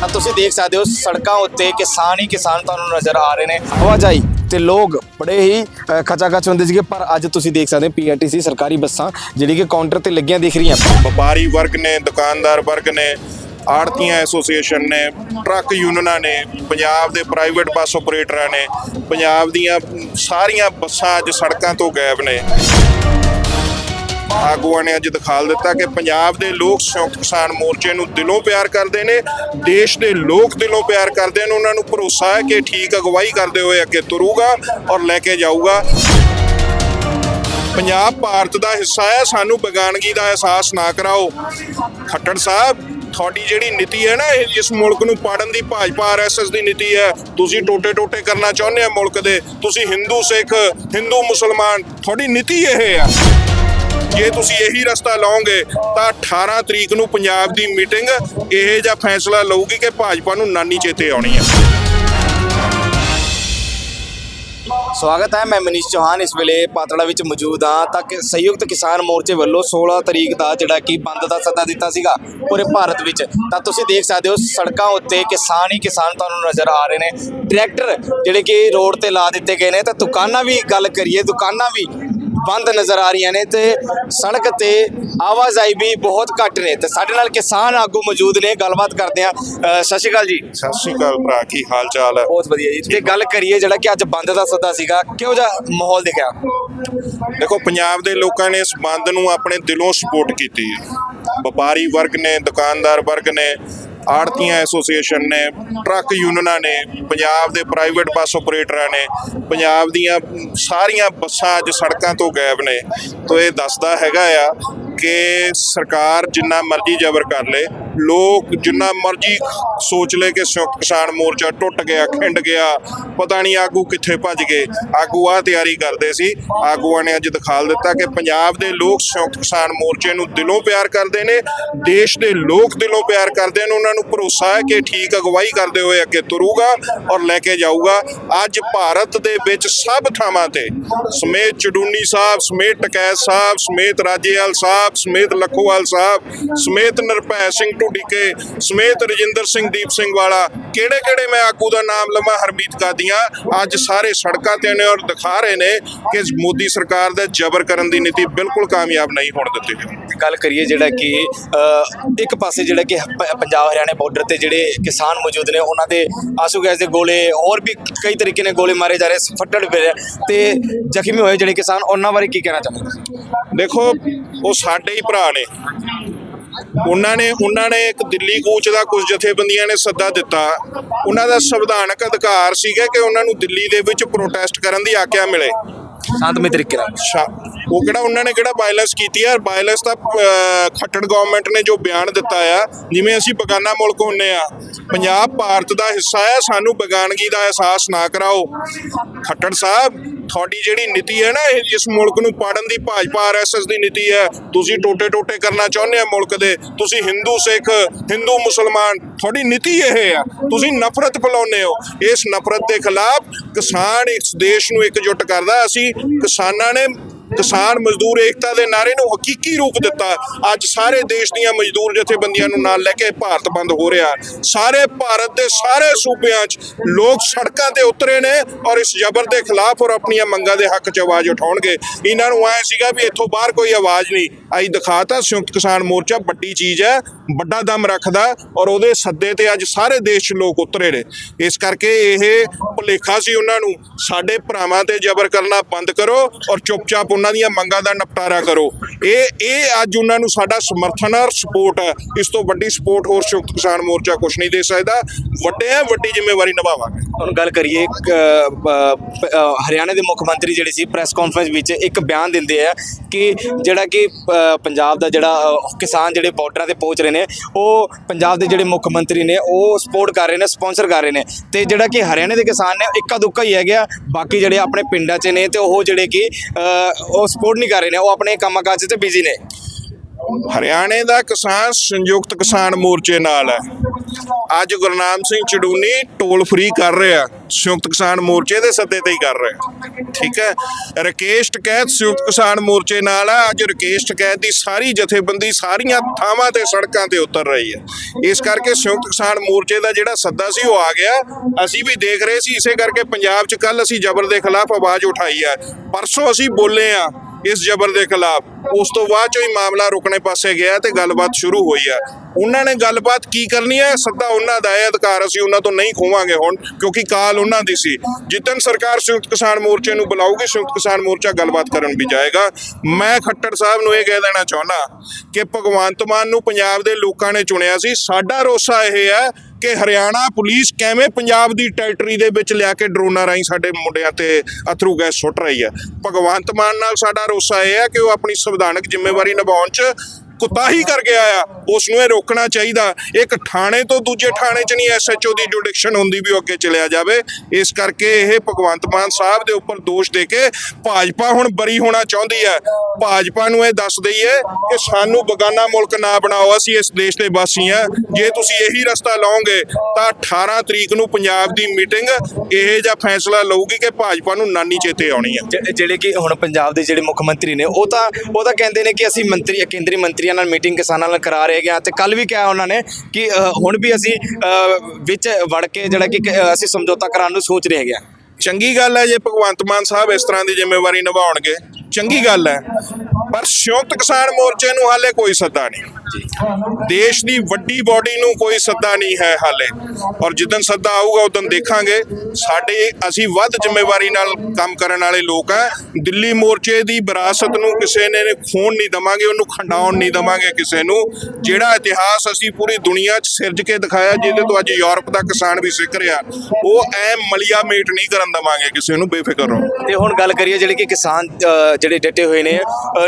ਤਾਂ ਤੁਸੀਂ ਦੇਖ ਸਕਦੇ ਹੋ ਸੜਕਾਂ ਉੱਤੇ ਕਿਸਾਨ ਹੀ ਕਿਸਾਨ ਤੁਹਾਨੂੰ ਨਜ਼ਰ ਆ ਰਹੇ ਨੇ। ਆਵਾਜਾਈ ਤੇ ਲੋਕ ਬੜੇ ਹੀ ਅ, ਖਚਾਖਚ ਹੁੰਦੇ ਸੀਗੇ ਪਰ ਅੱਜ ਤੁਸੀਂ ਦੇਖ ਸਕਦੇ ਹੋ ਪੀਆਰਟੀਸੀ ਸਰਕਾਰੀ ਬੱਸਾਂ ਜਿਹੜੀ ਕਿ ਕਾਊਂਟਰ ਤੇ ਲੱਗੀਆਂ ਦਿਖ ਰਹੀਆਂ। ਵਪਾਰੀ ਵਰਗ ਨੇ ਦੁਕਾਨਦਾਰ ਵਰਗ ਨੇ ਆੜਤੀਆਂ ਐਸੋਸੀਏਸ਼ਨ ਨੇ ਟਰੱਕ ਯੂਨੀਅਨਾਂ ਨੇ ਪੰਜਾਬ ਦੇ ਪ੍ਰਾਈਵੇਟ ਬੱਸ ਆਪਰੇਟਰਾਂ ਨੇ ਪੰਜਾਬ ਦੀਆਂ ਸਾਰੀਆਂ ਬੱਸਾਂ ਅੱਜ ਸੜਕਾਂ ਤੋਂ ਗਾਇਬ ਨੇ। ਆਗੂਆਂ ਨੇ ਅੱਜ ਦਿਖਾਲ ਦਿੱਤਾ ਕਿ ਪੰਜਾਬ ਦੇ ਲੋਕ ਸੰਯੁਕਤ ਕਿਸਾਨ ਮੋਰਚੇ ਨੂੰ ਦਿਲੋਂ ਪਿਆਰ ਕਰਦੇ ਨੇ, ਦੇਸ਼ ਦੇ ਲੋਕ ਦਿਲੋਂ ਪਿਆਰ ਕਰਦੇ ਨੇ, ਉਹਨਾਂ ਨੂੰ ਭਰੋਸਾ ਹੈ ਕਿ ਠੀਕ ਅਗਵਾਈ ਕਰਦੇ ਹੋਏ ਅੱਗੇ ਤੁਰੂਗਾ ਔਰ ਲੈ ਕੇ ਜਾਊਗਾ। ਪੰਜਾਬ ਭਾਰਤ ਦਾ ਹਿੱਸਾ ਹੈ, ਸਾਨੂੰ ਬੇਗਾਨਗੀ ਦਾ ਅਹਿਸਾਸ ਨਾ ਕਰਾਓ। ਖੱਟੜ ਸਾਹਿਬ, ਤੁਹਾਡੀ ਜਿਹੜੀ ਨੀਤੀ ਹੈ ਨਾ, ਇਹ ਇਸ ਮੁਲਕ ਨੂੰ ਪਾੜਨ ਦੀ ਭਾਜਪਾ ਆਰਐਸਐਸ ਦੀ ਨੀਤੀ ਹੈ, ਤੁਸੀਂ ਟੋਟੇ ਟੋਟੇ ਕਰਨਾ ਚਾਹੁੰਦੇ ਹੋ ਮੁਲਕ ਦੇ, ਤੁਸੀਂ ਹਿੰਦੂ ਸਿੱਖ, ਹਿੰਦੂ ਮੁਸਲਮਾਨ, ਤੁਹਾਡੀ ਨੀਤੀ ਇਹ ਆ ਜੇ ਤੁਸੀਂ ਇਹੀ ਰਸਤਾ ਲਾਓਗੇ ਤਾਂ 18 ਤਰੀਕ ਨੂੰ ਪੰਜਾਬ ਦੀ ਮੀਟਿੰਗ ਇਹ ਜਿਹਾ ਫੈਸਲਾ ਲਊਗੀ ਕਿ ਭਾਜਪਾ ਨੂੰ ਨਾਨੀ ਚੇਤੇ ਆਉਣੀ ਹੈ ਸਵਾਗਤ ਹੈ, ਮੈਂ ਮਨੀਸ਼ ਚੌਹਾਨ। ਇਸ ਵੇਲੇ ਪਾਤੜਾ ਵਿੱਚ ਮੌਜੂਦ ਹਾਂ। ਤਾਂ ਕਿ ਸੰਯੁਕਤ ਕਿਸਾਨ ਮੋਰਚੇ ਵੱਲੋਂ 16 ਤਰੀਕ ਦਾ ਜਿਹੜਾ ਕਿ ਬੰਦ ਦਾ ਸੱਦਾ ਦਿੱਤਾ ਸੀਗਾ ਪੂਰੇ ਭਾਰਤ ਵਿੱਚ, ਤਾਂ ਤੁਸੀਂ ਦੇਖ ਸਕਦੇ ਹੋ ਸੜਕਾਂ ਉੱਤੇ ਕਿਸਾਨ ਹੀ ਕਿਸਾਨ ਤੁਹਾਨੂੰ ਨਜ਼ਰ ਆ ਰਹੇ ਨੇ। ਟਰੈਕਟਰ ਜਿਹੜੇ ਕਿ ਰੋਡ ਤੇ ਲਾ ਦਿੱਤੇ ਗਏ ਨੇ, ਤਾਂ ਦੁਕਾਨਾਂ ਵੀ ਗੱਲ ਕਰੀਏ, ਦੁਕਾਨਾਂ ਵੀ ਬੰਦ ਨਜ਼ਰ ਆ ਰਹੀਆਂ ਨੇ ਤੇ ਸੜਕ ਤੇ ਆਵਾਜਾਈ ਵੀ ਬਹੁਤ ਘੱਟ ਨੇ ਤੇ ਸਾਡੇ ਨਾਲ ਕਿਸਾਨ ਆਗੂ ਮੌਜੂਦ ਨੇ ਗੱਲਬਾਤ ਕਰਦੇ ਆ ਸਤਿ ਸ਼੍ਰੀ ਅਕਾਲ ਜੀ। ਸਤਿ ਸ਼੍ਰੀ ਅਕਾਲ ਭਰਾ ਕੀ ਹਾਲ ਚਾਲ ਹੈ? ਬਹੁਤ ਵਧੀਆ ਜੀ। ਤੇ ਗੱਲ ਕਰੀਏ ਜਿਹੜਾ ਕਿ ਅੱਜ ਬੰਦ ਦਾ ਸੱਦਾ ਸੀਗਾ ਕਿਹੋ ਜਿਹਾ ਮਾਹੌਲ ਦਿਖਿਆ? ਦੇਖੋ ਪੰਜਾਬ ਦੇ ਲੋਕਾਂ ਨੇ ਇਸ ਬੰਦ ਨੂੰ ਆਪਣੇ ਦਿਲੋਂ ਸਪੋਰਟ ਕੀਤੀ ਹੈ। ਵਪਾਰੀ ਵਰਗ ਨੇ, ਦੁਕਾਨਦਾਰ ਵਰਗ ਨੇ, ਆੜਤੀਆਂ ਐਸੋਸੀਏਸ਼ਨ ਨੇ, ਟਰੱਕ ਯੂਨੀਅਨਾਂ ਨੇ, ਪੰਜਾਬ ਦੇ ਪ੍ਰਾਈਵੇਟ ਬੱਸ ਆਪਰੇਟਰਾਂ ਨੇ, ਪੰਜਾਬ ਦੀਆਂ ਸਾਰੀਆਂ ਬੱਸਾਂ ਅੱਜ ਸੜਕਾਂ ਤੋਂ ਗਾਇਬ ਨੇ। ਤੋਂ ਇਹ ਦੱਸਦਾ ਹੈਗਾ ਆ ਕਿ ਸਰਕਾਰ ਜਿੰਨਾ ਮਰਜ਼ੀ ਜ਼ਬਰ ਕਰ ਲੇ ਲੋਕ ਜਿੰਨਾ ਮਰਜ਼ੀ ਸੋਚ ਲੈ ਕਿ ਸੰਯੁਕਤ ਕਿਸਾਨ ਮੋਰਚਾ ਟੁੱਟ ਗਿਆ, ਖਿੰਡ ਗਿਆ, ਪਤਾ ਨਹੀਂ ਆਗੂ ਕਿੱਥੇ ਭੱਜ ਗਏ। ਆਗੂ ਆ ਤਿਆਰੀ ਕਰਦੇ ਸੀ। ਆਗੂਆਂ ਨੇ ਅੱਜ ਦਿਖਾਲ ਦਿੱਤਾ ਕਿ ਪੰਜਾਬ ਦੇ ਲੋਕ ਸੰਯੁਕਤ ਕਿਸਾਨ ਮੋਰਚੇ ਨੂੰ ਦਿਲੋਂ ਪਿਆਰ ਕਰਦੇ ਨੇ, ਦੇਸ਼ ਦੇ ਲੋਕ ਦਿਲੋਂ ਪਿਆਰ ਕਰਦੇ ਨੇ। ਉਹਨਾਂ ਨੂੰ ਭਰੋਸਾ ਹੈ ਕਿ ਠੀਕ ਅਗਵਾਈ ਕਰਦੇ ਹੋਏ ਅੱਗੇ ਤੁਰੂਗਾ ਔਰ ਲੈ ਕੇ ਜਾਊਗਾ। ਅੱਜ ਭਾਰਤ ਦੇ ਵਿੱਚ ਸਭ ਥਾਵਾਂ ਤੇ ਸਮੇਤ ਚਡੂਨੀ ਸਾਹਿਬ, ਸਮੇਤ ਟਕੈਤ ਸਾਹਿਬ, ਸਮੇਤ ਰਾਜੇਵਾਲ ਸਾਹਿਬ, ਸਮੇਤ ਲਖੋਵਾਲ ਸਾਹਿਬ, ਸਮੇਤ ਨਿਰਭੈ ਸਿੰਘ ਢੁੱਡੀਕੇ ਸਮੇਤ ਰਜਿੰਦਰ ਸਿੰਘ ਦੀਪ ਸਿੰਘ ਵਾਲਾ। ਕਿਹੜੇ ਕਿਹੜੇ ਮੈਂ ਆਗੂ ਦਾ ਨਾਮ ਲਵਾਂ ਹਰਮੀਤ ਕਾਦੀਆਂ ਅੱਜ ਸਾਰੇ ਸੜਕਾਂ ਤੇ ਨੇ ਔਰ ਦਿਖਾ ਰਹੇ ਨੇ ਕਿ ਮੋਦੀ ਸਰਕਾਰ ਦਾ ਜ਼ਬਰ ਕਰਨ ਦੀ ਨੀਤੀ ਬਿਲਕੁਲ ਕਾਮਯਾਬ ਨਹੀਂ ਹੋਣ ਦਿੱਤੀ। ਗੱਲ ਕਰੀਏ ਜਿਹੜਾ ਕਿ ਇੱਕ ਪਾਸੇ ਜਿਹੜਾ ਕਿ ਪੰਜਾਬ ਹਰਿਆਣਾ ਬਾਰਡਰ ਤੇ ਜਿਹੜੇ ਕਿਸਾਨ ਮੌਜੂਦ ਨੇ ਉਹਨਾਂ ਦੇ ਆਸੂ ਗੈਸ ਦੇ ਗੋਲੇ ਹੋਰ ਵੀ ਕਈ ਤਰੀਕੇ ਨੇ ਗੋਲੇ ਮਾਰੇ ਜਾ ਰਹੇ ਫੱਟੜ ਤੇ ਜ਼ਖਮੀ ਹੋਏ ਜਿਹੜੇ ਕਿਸਾਨ ਉਹਨਾਂ ਬਾਰੇ ਕੀ ਕਹਿਣਾ ਚਾਹੁੰਦੇ ਦੇਖੋ ਉਹ ਸਾਡੇ ਹੀ ਭਰਾ ਨੇ। ਉਹਨਾਂ ਨੇ ਉਹਨਾਂ ਨੇ ਇੱਕ ਦਿੱਲੀ ਕੂਚ ਦਾ ਕੁਝ ਜਥੇਬੰਦੀਆਂ ਨੇ ਸੱਦਾ ਦਿੱਤਾ। ਉਹਨਾਂ ਦਾ ਸੰਵਿਧਾਨਕ ਅਧਿਕਾਰ ਸੀਗਾ ਕਿ ਉਹਨਾਂ ਨੂੰ ਦਿੱਲੀ ਦੇ ਵਿੱਚ ਪ੍ਰੋਟੈਸਟ ਕਰਨ ਦੀ ਆਗਿਆ ਮਿਲੇ। ਸ਼ਾਂਤਮਈ ਤਰੀਕੇ ਨਾਲ। ਉਹ ਕਿਹੜਾ ਉਹਨਾਂ ਨੇ ਕਿਹੜਾ ਵਾਇਲੈਂਸ ਕੀਤੀ ਹੈ ਵਾਇਲੈਂਸ ਅਹ, ਖੱਟੜ ਗਵਰਨਮੈਂਟ ਨੇ ਜੋ ਬਿਆਨ ਦਿੱਤਾ ਆ ਜਿਵੇਂ ਅਸੀਂ ਬਗਾਨਾ ਮੁਲਕ ਹੁੰਨੇ ਆ ਪੰਜਾਬ ਭਾਰਤ ਦਾ ਹਿੱਸਾ ਹੈ, ਸਾਨੂੰ ਬੇਗਾਨਗੀ ਦਾ ਅਹਿਸਾਸ ਨਾ ਕਰਾਓ। ਖੱਟੜ ਸਾਹਿਬ, ਤੁਹਾਡੀ ਜਿਹੜੀ ਨੀਤੀ ਹੈ ਨਾ ਇਸ ਮੁਲਕ ਨੂੰ ਪਾੜਨ ਦੀ ਭਾਜਪਾ ਆਰਐਸਐਸ ਦੀ ਨੀਤੀ ਹੈ। ਤੁਸੀਂ ਟੋਟੇ ਟੋਟੇ ਕਰਨਾ ਚਾਹੁੰਦੇ ਆ ਮੁਲਕ ਦੇ। ਤੁਸੀਂ ਹਿੰਦੂ ਸਿੱਖ, ਹਿੰਦੂ ਮੁਸਲਮਾਨ, ਤੁਹਾਡੀ ਨੀਤੀ ਇਹ ਆ ਤੁਸੀਂ ਨਫ਼ਰਤ ਫੈਲਾਉਂਦੇ ਹੋ। ਇਸ ਨਫ਼ਰਤ ਦੇ ਖਿਲਾਫ ਕਿਸਾਨ ਇਸ ਦੇਸ਼ ਨੂੰ ਇਕਜੁੱਟ ਕਰਦਾ। ਅਸੀਂ ਕਿਸਾਨਾਂ ਨੇ ਕਿਸਾਨ ਮਜ਼ਦੂਰ ਏਕਤਾ ਦੇ ਨਾਰੇ ਨੂੰ ਹਕੀਕੀ ਰੂਪ ਦਿੱਤਾ। ਅੱਜ ਸਾਰੇ ਦੇਸ਼ ਦੀਆਂ ਮਜ਼ਦੂਰ ਜਥੇਬੰਦੀਆਂ ਨੂੰ ਨਾਲ ਲੈ ਕੇ ਭਾਰਤ ਬੰਦ ਹੋ ਰਿਹਾ। ਸਾਰੇ ਭਾਰਤ ਦੇ ਸਾਰੇ ਸੂਬਿਆਂ 'ਚ ਲੋਕ ਸੜਕਾਂ ਤੇ ਉਤਰੇ ਨੇ ਔਰ ਇਸ ਜ਼ਬਰ ਦੇ ਖਿਲਾਫ ਔਰ ਆਪਣੀਆਂ ਮੰਗਾਂ ਦੇ ਹੱਕ 'ਚ ਆਵਾਜ਼ ਉਠਾਉਣਗੇ। ਇਹਨਾਂ ਨੂੰ ਐ ਸੀਗਾ ਵੀ ਇੱਥੋਂ ਬਾਹਰ ਕੋਈ ਆਵਾਜ਼ ਨਹੀਂ। ਅੱਜ ਦਿਖਾਤਾ ਸੰਯੁਕਤ ਕਿਸਾਨ ਮੋਰਚਾ ਵੱਡੀ ਚੀਜ਼ ਹੈ, ਵੱਡਾ ਦਮ ਰੱਖਦਾ ਔਰ ਉਹਦੇ ਸੱਦੇ ਤੇ ਅੱਜ ਸਾਰੇ ਦੇਸ਼ 'ਚ ਲੋਕ ਉਤਰੇ ਨੇ। ਇਸ ਕਰਕੇ ਇਹ ਭੁਲੇਖਾ ਸੀ ਉਹਨਾਂ ਨੂੰ। ਸਾਡੇ ਭਰਾਵਾਂ ਤੇ ਜ਼ਬਰ ਕਰਨਾ ਬੰਦ ਕਰੋ ਔਰ ਚੁੱਪਚਾਪ ਉਹਨਾਂ ਦੀਆਂ ਮੰਗਾਂ ਦਾ ਨਿਪਟਾਰਾ ਕਰੋ। ਇਹ ਇਹ ਅੱਜ ਉਹਨਾਂ ਨੂੰ ਸਾਡਾ ਸਮਰਥਨ ਔਰ ਸਪੋਰਟ ਹੈ। ਇਸ ਤੋਂ ਵੱਡੀ ਸਪੋਰਟ ਹੋਰ ਸੰਯੁਕਤ ਕਿਸਾਨ ਮੋਰਚਾ ਕੁਝ ਨਹੀਂ ਦੇ ਸਕਦਾ। ਵੱਡੇ ਆ ਵੱਡੀ ਜ਼ਿੰਮੇਵਾਰੀ ਨਿਭਾਵਾਂਗੇ। ਹੁਣ ਗੱਲ ਕਰੀਏ ਇੱਕ, ਹਰਿਆਣਾ ਦੇ ਮੁੱਖ ਮੰਤਰੀ ਜਿਹੜੇ ਸੀ ਪ੍ਰੈਸ ਕਾਨਫਰੰਸ ਵਿੱਚ ਇੱਕ ਬਿਆਨ ਦਿੰਦੇ ਆ ਕਿ ਜਿਹੜਾ ਕਿ ਪੰਜਾਬ ਦਾ ਜਿਹੜਾ ਕਿਸਾਨ ਜਿਹੜੇ ਬਾਰਡਰਾਂ ਤੇ ਪਹੁੰਚ ਰਹੇ ਨੇ ਉਹ ਪੰਜਾਬ ਦੇ ਜਿਹੜੇ ਮੁੱਖ ਮੰਤਰੀ ਨੇ ਉਹ ਸਪੋਰਟ ਕਰ ਰਹੇ ਨੇ ਸਪਾਂਸਰ ਕਰ ਰਹੇ ਨੇ। ਤੇ ਜਿਹੜਾ ਕਿ ਹਰਿਆਣੇ ਦੇ ਕਿਸਾਨ ਨੇ ਇੱਕਾ ਦੁੱਕਾ ਹੀ ਹੈਗਾ ਬਾਕੀ ਜਿਹੜੇ ਆਪਣੇ ਪਿੰਡਾਂ 'ਚ ਨੇ ਤੇ ਉਹ ਜਿਹੜੇ ਕਿ ਉਹ ਸਪੋਰਟ ਨਹੀਂ ਕਰ ਰਹੇ ਨੇ ਉਹ ਆਪਣੇ ਕੰਮਾਂ ਕਾਜ 'ਚ ਬਿਜ਼ੀ ਨੇ। ਹਰਿਆਣੇ ਦਾ ਕਿਸਾਨ ਸੰਯੁਕਤ ਕਿਸਾਨ ਮੋਰਚੇ ਨਾਲ ਹੈ। ਅੱਜ ਗੁਰਨਾਮ ਸਿੰਘ ਚੜੂਨੀ ਟੋਲ ਫ੍ਰੀ ਕਰ ਰਿਹਾ ਸੰਯੁਕਤ ਕਿਸਾਨ ਮੋਰਚੇ ਦੇ ਸੱਦੇ ਤੇ ਹੀ ਕਰ ਰਿਹਾ ਠੀਕ ਹੈ? ਰਕੇਸ਼ ਟਕੈਤ ਸੰਯੁਕਤ ਕਿਸਾਨ ਮੋਰਚੇ ਨਾਲ ਹੈ। ਅੱਜ ਰਕੇਸ਼ ਟਕੈਤ ਦੀ ਸਾਰੀ ਜਥੇਬੰਦੀ ਸਾਰੀਆਂ ਥਾਵਾਂ ਤੇ ਸੜਕਾਂ ਤੇ ਉਤਰ ਰਹੀ ਹੈ। ਇਸ ਕਰਕੇ ਸੰਯੁਕਤ ਕਿਸਾਨ ਮੋਰਚੇ ਦਾ ਜਿਹੜਾ ਸੱਦਾ ਸੀ ਉਹ ਆ ਗਿਆ। ਅਸੀਂ ਵੀ ਦੇਖ ਰਹੇ ਸੀ, ਇਸੇ ਕਰਕੇ ਪੰਜਾਬ 'ਚ ਕੱਲ ਅਸੀਂ ਜ਼ਬਰ ਦੇ ਖਿਲਾਫ ਆਵਾਜ਼ ਉਠਾਈ ਹੈ। ਪਰਸੋਂ ਅਸੀਂ ਬੋਲੇ ਆ ਇਸ ਜ਼ਬਰ ਦੇ ਖਿਲਾਫ। ਉਸ ਤੋਂ ਬਾਅਦ ਚੋਂ ਹੀ ਮਾਮਲਾ ਰੁਕਣੇ ਪਾਸੇ ਗਿਆ ਤੇ ਗੱਲਬਾਤ ਸ਼ੁਰੂ ਹੋਈ ਆ। ਉਹਨਾਂ ਨੇ ਗੱਲਬਾਤ ਕੀ ਕਰਨੀ ਹੈ ਸੱਦਾ ਉਹਨਾਂ ਦਾ ਹੈ, ਅਧਿਕਾਰ ਅਸੀਂ ਉਹਨਾਂ ਤੋਂ ਨਹੀਂ ਖੋਵਾਂਗੇ ਹੁਣ, ਕਿਉਂਕਿ ਕਾਲ ਉਹਨਾਂ ਦੀ ਸੀ। ਜਿੱਦਨ ਸਰਕਾਰ ਸੰਯੁਕਤ ਕਿਸਾਨ ਮੋਰਚੇ ਨੂੰ ਬੁਲਾਊਗੀ, ਸੰਯੁਕਤ ਕਿਸਾਨ ਮੋਰਚਾ ਗੱਲਬਾਤ ਕਰਨ ਵੀ ਜਾਏਗਾ। ਮੈਂ ਖੱਟੜ ਸਾਹਿਬ ਨੂੰ ਇਹ ਕਹਿ ਦੇਣਾ ਚਾਹੁੰਦਾ ਕਿ ਭਗਵੰਤ ਮਾਨ ਨੂੰ ਪੰਜਾਬ ਦੇ ਲੋਕਾਂ ਨੇ ਚੁਣਿਆ ਸੀ। ਸਾਡਾ ਰੋਸਾ ਇਹ ਹੈ ਕਿ ਹਰਿਆਣਾ ਪੁਲਿਸ ਕਿਵੇਂ ਪੰਜਾਬ ਦੀ ਟੈਰੀਟਰੀ ਦੇ ਵਿੱਚ ਲਿਆ ਕੇ ਡਰੋਨਾਂ ਰਾਹੀਂ ਸਾਡੇ ਮੁੰਡਿਆਂ ਤੇ ਅਥਰੂ ਗੈਸ ਸੁੱਟ ਰਹੀ ਹੈ? ਭਗਵੰਤ ਮਾਨ ਨਾਲ ਸਾਡਾ ਰੋਸਾ ਇਹ ਹੈ ਕਿ ਉਹ ਆਪਣੀ ਸੰਵਿਧਾਨਕ ਜ਼ਿੰਮੇਵਾਰੀ ਨਿਭਾਉਣ 'ਚ ਕੁਤਾਹੀ ਕਰ ਗਿਆ ਆ ਉਸ ਨੂੰ ਇਹ ਰੋਕਣਾ ਚਾਹੀਦਾ। ਇੱਕ ਥਾਣੇ ਤੋਂ ਦੂਜੇ ਥਾਣੇ 'ਚ ਨਹੀਂ ਐਸਐਚਓ ਦੀ ਜੁਡੀਕਸ਼ਨ ਹੁੰਦੀ ਵੀ ਅੱਗੇ ਚਲਿਆ ਜਾਵੇ। ਇਸ ਕਰਕੇ ਇਹ ਭਗਵੰਤ ਮਾਨ ਸਾਹਿਬ ਦੇ ਉੱਪਰ ਦੋਸ਼ ਦੇ ਕੇ ਭਾਜਪਾ ਹੁਣ ਬਰੀ ਹੋਣਾ ਚਾਹੁੰਦੀ ਹੈ। ਭਾਜਪਾ ਨੂੰ ਇਹ ਦੱਸ ਦਈਏ ਕਿ ਸਾਨੂੰ ਬਗਾਨਾ ਮੁਲਕ ਨਾ ਬਣਾਓ। ਅਸੀਂ ਇਸ ਦੇਸ਼ ਦੇ ਵਾਸੀ ਹਾਂ। ਜੇ ਤੁਸੀਂ ਇਹੀ ਰਸਤਾ ਲਾਓਗੇ, ਤਾਂ 18 ਤਰੀਕ ਨੂੰ ਪੰਜਾਬ ਦੀ ਮੀਟਿੰਗ ਇਹ ਜਿਹਾ ਫੈਸਲਾ ਲਊਗੀ ਕਿ ਭਾਜਪਾ ਨੂੰ ਨਾਨੀ ਚੇਤੇ ਆਉਣੀ ਹੈ। ਜਿਹੜੇ ਕਿ ਹੁਣ ਪੰਜਾਬ ਦੇ ਜਿਹੜੇ ਮੁੱਖ ਮੰਤਰੀ ਨੇ, ਉਹ ਤਾਂ ਉਹ ਤਾਂ ਕਹਿੰਦੇ ਨੇ ਕਿ ਅਸੀਂ ਮੰਤਰੀ ਕੇਂਦਰੀ ਮੰਤਰੀਆਂ ਨਾਲ ਮੀਟਿੰਗ ਕਿਸਾਨਾਂ ਨਾਲ ਕਰਾ ਰਹੇ ਗਿਆ ਤੇ ਕੱਲ ਵੀ ਕਿਹਾ ਉਹਨਾਂ ਨੇ ਕਿ ਹੁਣ ਵੀ ਅਸੀਂ ਅ, ਵਿੱਚ ਵੜ ਕੇ ਜਿਹੜਾ ਕਿ ਅਸੀਂ ਸਮਝੌਤਾ ਕਰਾਉਣ ਨੂੰ ਸੋਚ ਰਹੇ ਹੈਗੇ ਚੰਗੀ ਗੱਲ ਹੈ ਜੇ ਭਗਵੰਤ ਮਾਨ ਸਾਹਿਬ ਇਸ ਤਰ੍ਹਾਂ ਦੀ ਜ਼ਿੰਮੇਵਾਰੀ ਨਿਭਾਉਣਗੇ। ਚੰਗੀ ਗੱਲ ਹੈ। ਪਰ ਸੰਯੁਕਤ ਕਿਸਾਨ ਮੋਰਚੇ ਨੂੰ ਹਾਲੇ ਕੋਈ ਸੱਦਾ ਨਹੀਂ। ਦੇਸ਼ ਦੀ ਵੱਡੀ ਬਾਡੀ ਨੂੰ ਕੋਈ ਸੱਦਾ ਨਹੀਂ ਹੈ ਹਾਲੇ। ਔਰ ਜਿੱਦਨ ਸੱਦਾ ਆਊਗਾ ਉਦੋਂ ਦੇਖਾਂਗੇ। ਸਾਡੇ, ਅਸੀਂ ਵੱਧ ਜ਼ਿੰਮੇਵਾਰੀ ਨਾਲ ਕੰਮ ਕਰਨ ਵਾਲੇ ਲੋਕ ਆ। ਦਿੱਲੀ ਮੋਰਚੇ ਦੀ ਵਿਰਾਸਤ ਨੂੰ ਕਿਸੇ ਨੇ ਖੋਣ ਨਹੀਂ ਦਵਾਂਗੇ, ਉਹਨੂੰ ਖੰਡਾਉਣ ਨਹੀਂ ਦਵਾਂਗੇ ਕਿਸੇ ਨੂੰ। ਜਿਹੜਾ ਇਤਿਹਾਸ ਅਸੀਂ ਪੂਰੀ ਦੁਨੀਆ 'ਚ ਸਿਰਜ ਕੇ ਦਿਖਾਇਆ, ਜਿਹਦੇ ਤੋਂ ਅੱਜ ਯੂਰਪ ਦਾ ਕਿਸਾਨ ਵੀ ਸਿੱਖ ਰਿਹਾ, ਉਹ ਐ ਮਲੀਆ ਮੇਟ ਨਹੀਂ ਕਰਨ ਦਵਾਂਗੇ ਕਿਸੇ ਨੂੰ, ਬੇਫਿਕਰ ਰਹੋ। ਤੇ ਹੁਣ ਗੱਲ ਕਰੀਏ ਜਿਹੜੀ ਕਿ ਕਿਸਾਨ ਜਿਹੜੇ ਡਟੇ ਹੋਏ ਨੇ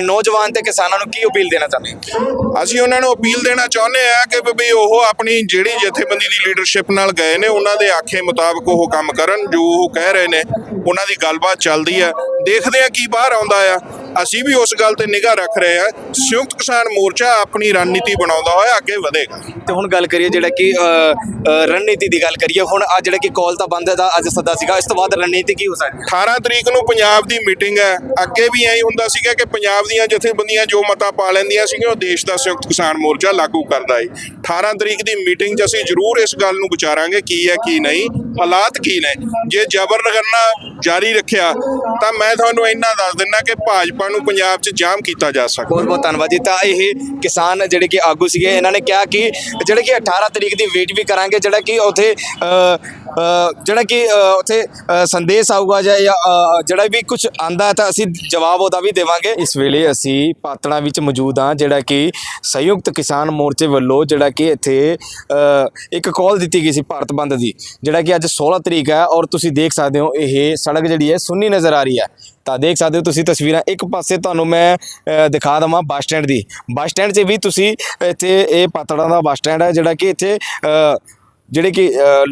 ਨੌਜਵਾਨ ਤੇ ਕਿਸਾਨਾਂ ਨੂੰ ਕੀ ਅਪੀਲ ਦੇਣਾ ਚਾਹੁੰਦੇ ਅਸੀਂ ਉਹਨਾਂ ਨੂੰ ਅਪੀਲ ਦੇਣਾ ਚਾਹੁੰਦੇ ਆ ਕਿ ਵੀ ਉਹ ਆਪਣੀ ਜਿਹੜੀ ਜਥੇਬੰਦੀ ਦੀ ਲੀਡਰਸ਼ਿਪ ਨਾਲ ਗਏ ਨੇ, ਉਹਨਾਂ ਦੇ ਆਖੇ ਮੁਤਾਬਕ ਉਹ ਕੰਮ ਕਰਨ, ਜੋ ਉਹ ਕਹਿ ਰਹੇ ਨੇ, ਉਹਨਾਂ ਦੀ ਗੱਲਬਾਤ ਚੱਲਦੀ ਆ ਦੇਖਦੇ ਆ ਕੀ ਬਾਹਰ ਆਉਂਦਾ ਆ। ਅਸੀਂ ਵੀ ਉਸ ਗੱਲ ਤੇ ਨਿਗਾਹ ਰੱਖ ਰਹੇ ਆ ਸੰਯੁਕਤ ਕਿਸਾਨ ਮੋਰਚਾ ਆਪਣੀ ਰਣਨੀਤੀ ਬਣਾਉਂਦਾ ਹੋਇਆ ਅੱਗੇ ਵਧੇਗਾ। ਤੇ ਹੁਣ ਗੱਲ ਕਰੀਏ ਜਿਹੜਾ ਕਿ ਰਣਨੀਤੀ ਦੀ ਗੱਲ ਕਰੀਏ ਹੁਣ ਅੱਜ ਜਿਹੜਾ ਕਿ ਕਾਲ ਤਾਂ ਬੰਦ ਦਾ ਅੱਜ ਸੱਦਾ ਸੀਗਾ। ਇਸ ਤੋਂ ਬਾਅਦ ਰਣਨੀਤੀ ਕੀ ਹੋ ਸਕਦੀ ਹੈ? 18 ਤਰੀਕ ਨੂੰ ਪੰਜਾਬ ਦੀ ਮੀਟਿੰਗ ਹੈ। ਅੱਗੇ ਵੀ ਐਂ ਹੀ ਹੁੰਦਾ ਸੀਗਾ ਕਿ ਪੰਜਾਬ ਦੀਆਂ ਜਥੇਬੰਦੀਆਂ ਜੋ ਮਤਾ ਪਾ ਲੈਂਦੀਆਂ ਸੀਗੀਆਂ ਉਹ ਦੇਸ਼ ਦਾ ਸੰਯੁਕਤ ਕਿਸਾਨ ਮੋਰਚਾ ਲਾਗੂ ਕਰਦਾ ਹੈ 18 ਤਰੀਕ ਦੀ ਮੀਟਿੰਗ 'ਚ ਅਸੀਂ ਜ਼ਰੂਰ ਇਸ ਗੱਲ ਨੂੰ ਵਿਚਾਰਾਂਗੇ ਕੀ ਹੈ ਕੀ ਨਹੀਂ। ਹਾਲਾਤ ਕੀ ਨੇ? ਜੇ ਜ਼ਬਰ ਕਰਨਾ ਜਾਰੀ ਰੱਖਿਆ ਤਾਂ ਮੈਂ ਤੁਹਾਨੂੰ ਇੰਨਾ ਦੱਸ ਦਿੰਦਾ ਕਿ ਭਾਜਪਾ ਨੂੰ ਪੰਜਾਬ 'ਚ ਜਾਮ ਕੀਤਾ ਜਾ ਸਕਦਾ। ਬਹੁਤ ਬਹੁਤ ਧੰਨਵਾਦ ਜੀ। ਤਾਂ ਇਹ ਕਿਸਾਨ ਜਿਹੜੇ ਕਿ ਆਗੂ ਸੀਗੇ ਇਹਨਾਂ ਨੇ ਕਿਹਾ ਕਿ ਜਿਹੜੇ ਕਿ 18 ਤਰੀਕ ਦੀ ਵੇਟ ਵੀ ਕਰਾਂਗੇ ਜਿਹੜਾ ਕਿ ਉਥੇ ਜਿਹੜਾ ਕਿ ਉੱਥੇ ਸੰਦੇਸ਼ ਆਊਗਾ ਜਾਂ ਜਿਹੜਾ ਵੀ ਕੁਝ ਆਂਦਾ ਤਾਂ ਅਸੀਂ ਜਵਾਬ ਉਹਦਾ ਵੀ ਦੇਵਾਂਗੇ। ਇਸ ਵੇਲੇ ਅਸੀਂ ਪਾਤੜਾ ਵਿੱਚ ਮੌਜੂਦ ਹਾਂ ਜਿਹੜਾ ਕਿ ਸੰਯੁਕਤ ਕਿਸਾਨ ਮੋਰਚੇ ਵੱਲੋਂ ਜਿਹੜਾ ਕਿ ਇੱਥੇ ਇੱਕ ਕਾਲ ਦਿੱਤੀ ਗਈ ਸੀ ਭਾਰਤ ਬੰਦ ਦੀ ਜਿਹੜਾ ਕਿ ਅੱਜ 16 ਤਰੀਕ ਹੈ ਔਰ ਤੁਸੀਂ ਦੇਖ ਸਕਦੇ ਹੋ ਇਹ ਸੜਕ ਜਿਹੜੀ ਹੈ ਸੁੰਨੀ ਨਜ਼ਰ ਆ ਰਹੀ ਹੈ। ਤਾਂ ਦੇਖ ਸਕਦੇ ਹੋ ਤੁਸੀਂ ਤਸਵੀਰਾਂ ਇੱਕ ਪਾਸੇ ਤੁਹਾਨੂੰ ਮੈਂ ਅ, ਦਿਖਾ ਦਵਾਂ ਬੱਸ ਸਟੈਂਡ ਦੀ। ਬੱਸ ਸਟੈਂਡ 'ਚ ਵੀ ਤੁਸੀਂ ਇੱਥੇ ਇਹ ਪਾਤੜਾਂ ਦਾ ਬੱਸ ਸਟੈਂਡ ਹੈ ਜਿਹੜਾ ਕਿ ਇੱਥੇ ਅ, ਜਿਹੜੇ ਕਿ ਅ,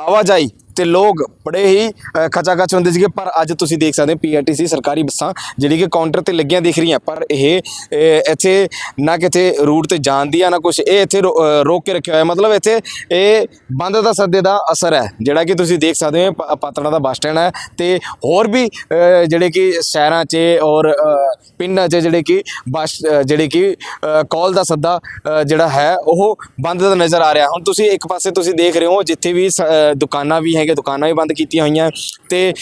ਆਵਾਜਾਈ ਤੇ ਲੋਕ ਬੜੇ ਹੀ ਅ, ਖਚਾਖਚ ਹੁੰਦੇ ਸੀਗੇ ਪਰ ਅੱਜ ਤੁਸੀਂ ਦੇਖ ਸਕਦੇ ਹੋ ਪੀਆਰਟੀਸੀ ਸਰਕਾਰੀ ਬੱਸਾਂ ਜਿਹੜੀ ਕਿ ਕਾਊਂਟਰ ਤੇ ਲੱਗੀਆਂ ਦਿਖ ਰਹੀਆਂ ਪਰ ਇਹ ਇਹ ਇੱਥੇ ਨਾ ਕਿਤੇ ਰੂਟ ਤੇ ਜਾਣ ਦੀ ਆ ਨਾ ਕੁਝ ਇਹ ਇੱਥੇ ਰੋ- ਰੋਕ ਕੇ ਰੱਖਿਆ ਹੋਇਆ ਮਤਲਬ ਇੱਥੇ ਇਹ ਬੰਦ ਦਾ ਸੱਦੇ ਦਾ ਅਸਰ ਹੈ ਜਿਹੜਾ ਕਿ ਤੁਸੀਂ ਦੇਖ ਸਕਦੇ ਹੋ ਪ- ਦਾ ਬੱਸ ਸਟੈਂਡ ਹੈ ਤੇ ਹੋਰ ਵੀ ਜਿਹੜੇ ਕਿ ਸ਼ਹਿਰਾਂ 'ਚ ਔਰ ਪਿੰਡਾਂ 'ਚ ਜਿਹੜੇ ਕਿ ਬੱਸ ਜਿਹੜੇ ਕਿ ਕਾਲ ਦਾ ਸੱਦਾ ਜਿਹੜਾ ਹੈ ਉਹ ਬੰਦ ਦਾ ਨਜ਼ਰ ਆ ਰਿਹਾ। ਹੁਣ ਤੁਸੀਂ ਇੱਕ ਪਾਸੇ ਤੁਸੀਂ ਦੇਖ ਰਹੇ ਹੋ ਜਿੱਥੇ ਵੀ ਸ- ਦੁਕਾਨਾਂ ਵੀ ਹੈ ਹੈਗੇ ਦੁਕਾਨਾਂ ਵੀ ਬੰਦ ਕੀਤੀਆਂ ਹੋਈਆਂ ਤੇ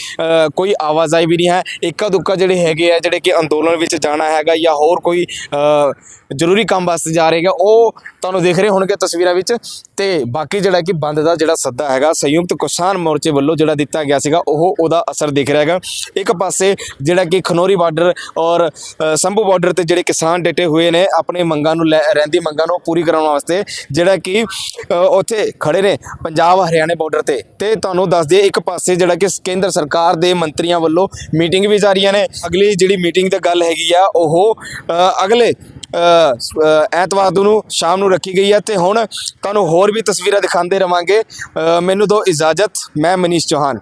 ਕੋਈ ਆਵਾਜਾਈ ਵੀ ਨਹੀਂ ਹੈ। ਇੱਕਾ ਦੁੱਕਾ ਜਿਹੜੇ ਹੈਗੇ ਆ, ਜਿਹੜੇ ਕਿ ਅੰਦੋਲਨ ਵਿੱਚ ਜਾਣਾ ਹੈਗਾ ਜਾਂ ਹੋਰ ਕੋਈ ਜ਼ਰੂਰੀ ਕੰਮ ਵਾਸਤੇ ਜਾ ਰਹੇਗਾ ਉਹ ਤੁਹਾਨੂੰ ਦੇਖ ਰਹੇ ਹੋਣਗੇ ਤਸਵੀਰਾਂ ਵਿੱਚ। ਤੇ ਬਾਕੀ ਜਿਹੜਾ ਕਿ ਬੰਦ ਦਾ ਜਿਹੜਾ ਸੱਦਾ ਹੈਗਾ, ਸੰਯੁਕਤ ਕਿਸਾਨ ਮੋਰਚੇ ਵੱਲੋਂ ਜਿਹੜਾ ਦਿੱਤਾ ਗਿਆ ਸੀਗਾ, ਉਹ ਉਹਦਾ ਅਸਰ ਦਿਖ ਰਿਹਾ ਹੈਗਾ। ਇੱਕ ਪਾਸੇ ਜਿਹੜਾ ਕਿ ਖਨੋਰੀ ਬਾਰਡਰ ਔਰ ਸੰਭੂ ਬਾਰਡਰ ਤੇ ਜਿਹੜੇ ਕਿਸਾਨ ਡਟੇ ਹੋਏ ਨੇ, ਆਪਣੇ ਮੰਗਾਂ ਨੂੰ ਲੈ- ਰਹਿੰਦੀ ਮੰਗਾਂ ਨੂੰ ਪੂਰੀ ਕਰਾਉਣ ਵਾਸਤੇ, ਜਿਹੜਾ ਕਿ ਉੱਥੇ ਖੜੇ ਨੇ ਪੰਜਾਬ ਹਰਿਆਣੇ ਬਾਰਡਰ ਤੇ। ਤੇ ਤੁਹਾਨੂੰ ਦੱਸ ਦਈਏ, ਇੱਕ ਪਾਸੇ ਜਿਹੜਾ ਕਿ ਕੇਂਦਰ ਸਰਕਾਰ ਦੇ ਮੰਤਰੀਆਂ ਵੱਲੋਂ ਮੀਟਿੰਗ ਵੀ ਜਾਰੀਆਂ ਨੇ। ਅਗਲੀ ਜਿਹੜੀ ਮੀਟਿੰਗ ਤੇ ਗੱਲ ਹੈਗੀ ਆ, ਉਹ ਅਗਲੇ ਐਤਵਾਰ ਨੂੰ ਸ਼ਾਮ ਨੂੰ ਰੱਖੀ ਗਈ ਹੈ ਤੇ ਹੁਣ ਤੁਹਾਨੂੰ ਹੋਰ ਵੀ ਤਸਵੀਰਾਂ ਦਿਖਾਉਂਦੇ ਰਵਾਂਗੇ। ਮੈਨੂੰ ਦਿਓ ਇਜਾਜ਼ਤ, ਮੈਂ ਮਨੀਸ਼ ਚੌਹਾਨ।